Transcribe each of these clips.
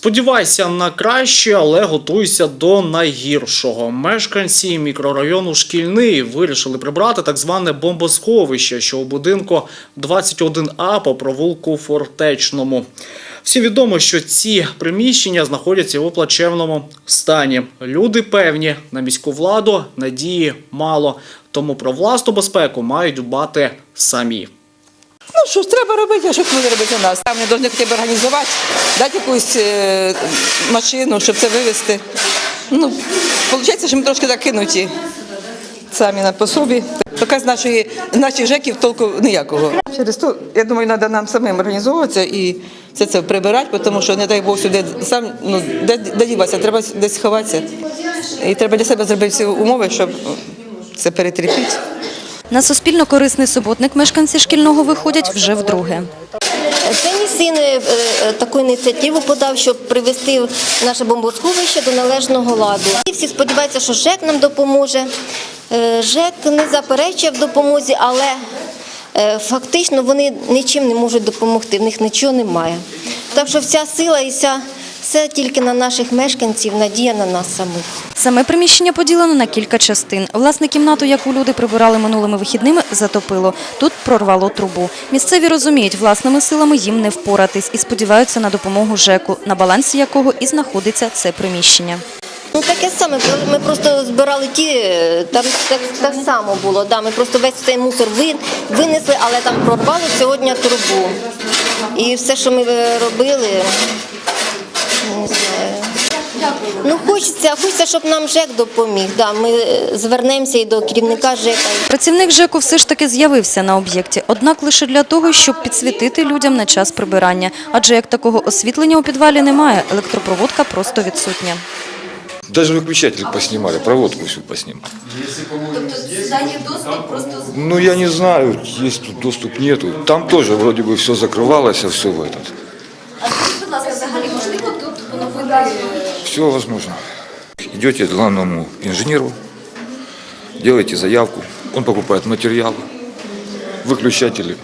Сподівайся на краще, але готуйся до найгіршого. Мешканці мікрорайону Шкільний вирішили прибрати так зване бомбосховище, що у будинку 21А по провулку Фортечному. Всім відомо, що ці приміщення знаходяться у плачевному стані. Люди певні на міську владу надії мало, тому про власну безпеку мають дбати самі. Ну що ж треба робити, а що вони робити у нас? Там вони повинні б організувати, дати якусь е, машину, щоб це вивезти. Ну, виходить, що ми трошки закинуті самі на по собі. Поки з нашої, з наших жеків толку ніякого. Через то, я думаю, треба нам самим організовуватися і все це прибирати, тому що, не дай Бог, сюди сам, ну, де, де діватися, треба десь ховатися. І треба для себе зробити всі умови, щоб це перетерпіти. На суспільно корисний суботник мешканці шкільного виходять вже вдруге. Це мій син е, е, таку ініціативу подав, щоб привести наше бомбосховище до належного ладу. І всі сподіваються, що ЖЕК нам допоможе. Е, ЖЕК не заперечує в допомозі, але фактично вони нічим не можуть допомогти, в них нічого немає. Так що вся сила і вся, все тільки на наших мешканців, надія на нас самих. Саме приміщення поділено на кілька частин. Власне, кімнату, яку люди прибирали минулими вихідними, затопило. Тут прорвало трубу. Місцеві розуміють, власними силами їм не впоратись і сподіваються на допомогу ЖЕКу, на балансі якого і знаходиться це приміщення. Ну таке саме, ми просто збирали ті, е, там так, так само було. Да, ми просто весь цей мусор винесли, але там прорвало сьогодні трубу. І все, що ми е, робили, не знаю. Ну хочеться, хочеться, щоб нам ЖЕК допоміг. Да, ми е, звернемося і до керівника ЖЕКа. Працівник ЖЕКу все ж таки з'явився на об'єкті, однак лише для того, щоб підсвітити людям на час прибирання. Адже як такого освітлення у підвалі немає, електропроводка просто відсутня. Даже выключатель поснимали, проводку всю поснимали. Ну, я не знаю, есть тут доступ, нету. Там тоже вроде бы все закрывалось, а все в этот. Все возможно. Идете к главному инженеру, делаете заявку, он покупает материалы, выключатели.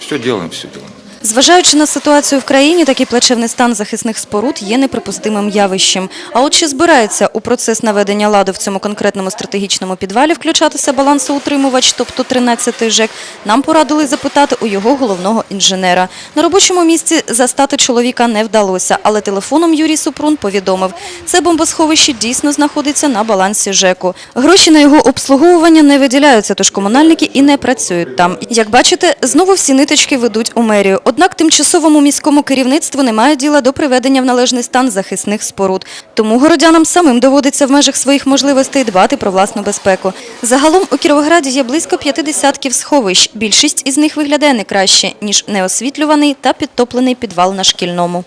Все делаем, все делаем. Зважаючи на ситуацію в країні, такий плачевний стан захисних споруд є неприпустимим явищем. А от чи збирається у процес наведення ладу в цьому конкретному стратегічному підвалі включатися балансоутримувач, тобто 13-й ЖЕК, нам порадили запитати у його головного інженера. На робочому місці застати чоловіка не вдалося, але телефоном Юрій Супрун повідомив, це бомбосховище дійсно знаходиться на балансі ЖЕКу. Гроші на його обслуговування не виділяються, тож комунальники і не працюють там. Як бачите, знову всі ниточки ведуть у мерію. Однак тимчасовому міському керівництву немає діла до приведення в належний стан захисних споруд. Тому городянам самим доводиться в межах своїх можливостей дбати про власну безпеку. Загалом у Кіровограді є близько п'яти десятків сховищ. Більшість із них виглядає не краще, ніж неосвітлюваний та підтоплений підвал на шкільному.